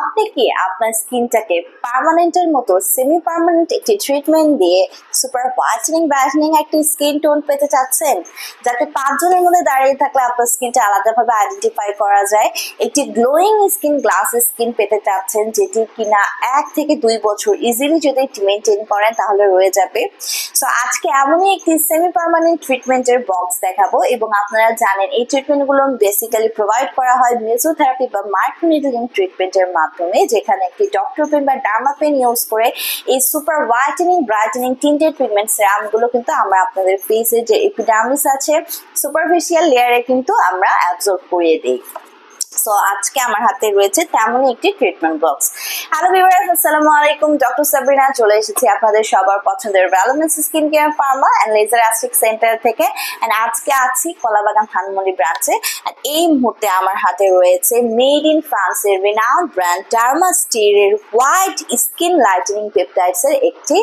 আপনি কি আপনার স্কিনটাকে পার্মানেন্টের মতো সেমি পার্মানেন্ট একটি ট্রিটমেন্ট দিয়ে সুপার হোয়াইটেনিং ব্রাইটেনিং একটি স্কিন টোন পেতে চাচ্ছেন? যাতে পাঁচজনের মধ্যে দাঁড়িয়ে থাকলে আপনার স্কিনটা আলাদাভাবে আইডেন্টিফাই করা যায়। একটি গ্লোয়িং স্কিন গ্লাস স্কিন পেতে চাচ্ছেন, যেটি কিনা এক থেকে দুই বছর ইজিলি যদি মেনটেন করেন তাহলে রয়ে যাবে। সো আজকে এমনই একটি সেমি পার্মানেন্ট ট্রিটমেন্টের বক্স দেখাবো এবং আপনারা জানেন, এই ট্রিটমেন্টগুলো বেসিক্যালি প্রোভাইড করা হয় মেসোথেরাপি বা মাইক্রোনিডলিং ট্রিটমেন্টের মাধ্যমে যেখানে একটি ডক্টর পেন বা ডার্মা পেন ইউজ করে এই সুপার হোয়াইটেনিং ব্রাইটেনিং তিনটে ট্রিটমেন্ট সেরামগুলো কিন্তু আমরা আপনাদের ফেসে যে এপিডার্মিস আছে সুপারফিশিয়াল লেয়ারে কিন্তু আমরা অ্যাবজর্ব করিয়ে দিই। সো আজকে আমার হাতে রয়েছে তেমনই একটি ট্রিটমেন্ট বক্স হ্যালো ভিউয়ার্স আসসালামু আলাইকুম ডক্টর সাবরিনা চলে এসেছি আপনাদের সবার পছন্দের skin care pharma and laser aesthetic centre থেকে। অ্যান্ড আজকে আছি কলাবাগান ব্রাঞ্চে এই মুহূর্তে আমার হাতে রয়েছে মেড ইন ফ্রান্সের brand white skin lightening peptides এর একটি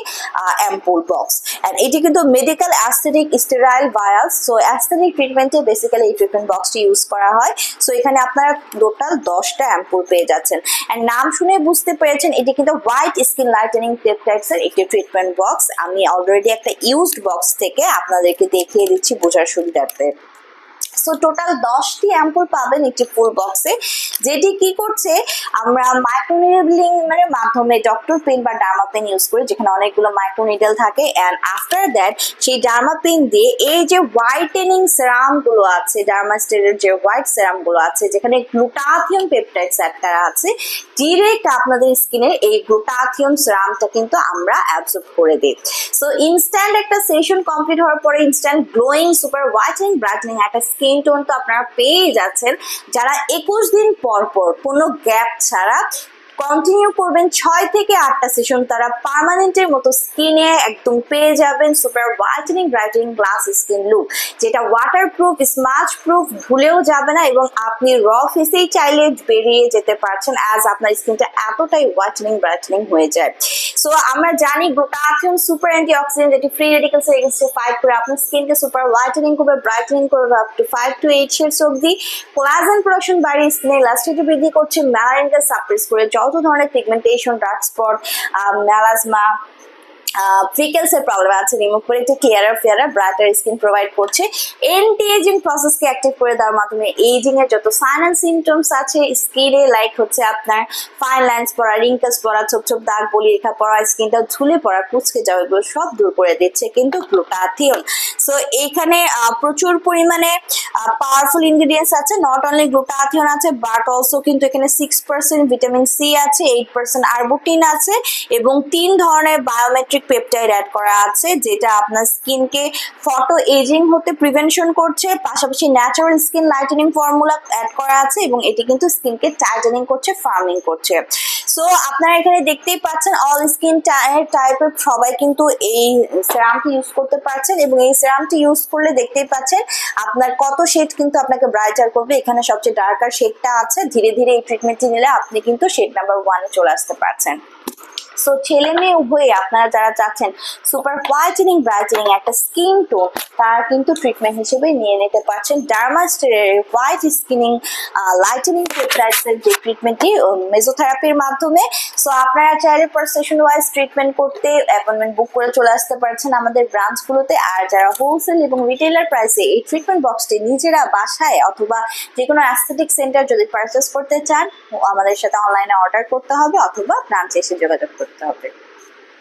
অ্যাম্পুল বক্স অ্যান্ড এটি কিন্তু medical aesthetic sterile vials so aesthetic ট্রিটমেন্টে basically এই ট্রিটমেন্ট বক্সটি ইউজ করা হয়। সো এখানে আপনারা টোটাল দশটা অ্যাম্পুল পেয়ে যাচ্ছেন। অ্যান্ড নাম শুনে বুঝতে পেরেছেন, এটি কিন্তু হোয়াইট স্কিন লাইটেনিং এর একটি ট্রিটমেন্ট বক্স আমি অলরেডি একটা ইউজড বক্স থেকে আপনাদেরকে দেখিয়ে দিচ্ছি বোঝার সুবিধার্থে। সো টোটাল দশটি অ্যাম্পুল পাবেন একটি ফুল বক্সে যেটি কি করছে, আমরা মাইক্রোনিডলিং মানে মাধ্যমে ডক্টর পেন বা ডার্মা পেন ইউজ করি, যেখানে অনেকগুলো মাইক্রোনিডল থাকে অ্যান্ড আফটার দ্যাট সেই ডার্মা পেন দিয়ে এই যে হোয়াইটেনিং সেরামগুলো আছে ডার্মাস্টেরের যে হোয়াইট সেরামগুলো আছে, যেখানে গ্লুটাথিয়াম পেপটাইড একটা আছে ডিরেক্ট আপনাদের স্কিনের এই গ্লুটাথিয়াম সেরামটা কিন্তু আমরা অ্যাবজর্ব করে দিই। সো ইনস্ট্যান্ট একটা সেশন কমপ্লিট হওয়ার পরে instant glowing super whitening brightening একটা স্কিন টোন তো আপনারা পেয়ে যাচ্ছেন। যারা একুশ দিন পর পর কোনো গ্যাপ ছাড়া কন্টিনিউ করবেন ছয় থেকে আটটা সেশন তারা পার্মানেন্টের মতো স্কিনে একদম পেয়ে যাবেন super whitening brightening glass skin look যেটা ওয়াটার প্রুফ স্মাচ প্রুফ ধুলেও যাবে না এবং আপনি র ফেসেই চাইলে বেরিয়ে যেতে পারছেন অ্যাজ আপনার স্কিনটা এতটাই হোয়াইটেনিং ব্রাইটেনিং হয়ে যায়। সো আমরা জানি গ্লুটাথিয়ম সুপার অ্যান্টি অক্সিডেন্ট যেটি ফ্রি রেডিকেলস এগেন্স্টে ফাইট করে। আপনার স্কিনকে সুপার হোয়াইটেনিং করবে ব্রাইটেনিং করবে up to five to eight shades অবধি। কোলাজেন প্রোডাকশন বাড়িয়ে স্কিনে ইলাস্টিটি বৃদ্ধি করছে ম্যালারিনকে সাপ্রেস করে যত ধরনের pigmentation dark spot melasma freckles এর প্রবলেম আছে রিমুভ করে একটি clearer fairer brighter skin provide করছে। এন্টি এজিং প্রসেসকে অ্যাক্টিভ করে দেওয়ার মাধ্যমে এজিং এর যত সাইন অ্যান্ড সিমটমস আছে স্কিনে লাইক হচ্ছে আপনার ফাইন লাইন্স পড়া রিঙ্কলস পড়া ছোপ ছোপ দাগ বলি রেখা পড়া স্কিনটা ঝুলে পড়া কুচকে যাওয়া এগুলো সব দূর করে দিচ্ছে কিন্তু গ্লুটাথিয়ন সো এইখানে আহ, প্রচুর পরিমাণে পাওয়ারফুল ইনগ্রিডিয়েন্টস আছে নট অনলি গ্লুটাথিয়ন আছে বাট অলসো কিন্তু এখানে সিক্স পার্সেন্ট ভিটামিন সি আছে এইট পার্সেন্ট আরবুটিন আছে এবং তিন ধরনের বায়োমেট্রিক পেপটাইড অ্যাড করা আছে, যেটা আপনার স্কিনকে ফটো এজিং হতে প্রিভেনশন করছে, পাশাপাশি natural skin lightening formula add করা আছে এবং এটি কিন্তু স্কিনকে টাইটেনিং করছে ফার্মিং করছে। সো আপনারা এখানে দেখতেই পাচ্ছেন অল স্কিন টাইপের সবাই কিন্তু এই সেরামটি ইউজ করতে পারছেন এবং এই সেরামটি ইউজ করলে দেখতেই পাচ্ছেন আপনার কত শেড কিন্তু আপনাকে ব্রাইটার করবে। এখানে সবচেয়ে ডার্কার শেডটা আছে। ধীরে ধীরে এই ট্রিটমেন্টটি নিলে আপনি কিন্তু শেড নাম্বার ওয়ানে চলে আসতে পারছেন। সো ছেলে মেয়ে উভয়ে আপনারা যারা চাচ্ছেন সুপার হোয়াইটেনিং ব্রাইটেনিং একটা স্কিন টোন তারা কিন্তু ট্রিটমেন্ট হিসেবে নিয়ে নিতে পারছেন। ডার্মাস্টেরের হোয়াইট স্কিনিং লাইটেনিং পেপটাইডসের যে ট্রিটমেন্টটি মেজোথেরাপির মাধ্যমে। সো আপনারা চাইলে পার সেশন ওয়াইজ ট্রিটমেন্ট করতে অ্যাপয়েন্টমেন্ট বুক করে চলে আসতে পারছেন আমাদের ব্রাঞ্চগুলোতে আর যারা হোলসেল এবং রিটেলার প্রাইসে এই ট্রিটমেন্ট বক্সটি নিজেরা বাসায় অথবা যে কোনো অ্যাস্থেটিক সেন্টার যদি পারচেস করতে চান আমাদের সাথে অনলাইনে অর্ডার করতে হবে অথবা ব্রাঞ্চে এসে যোগাযোগ করতে হবে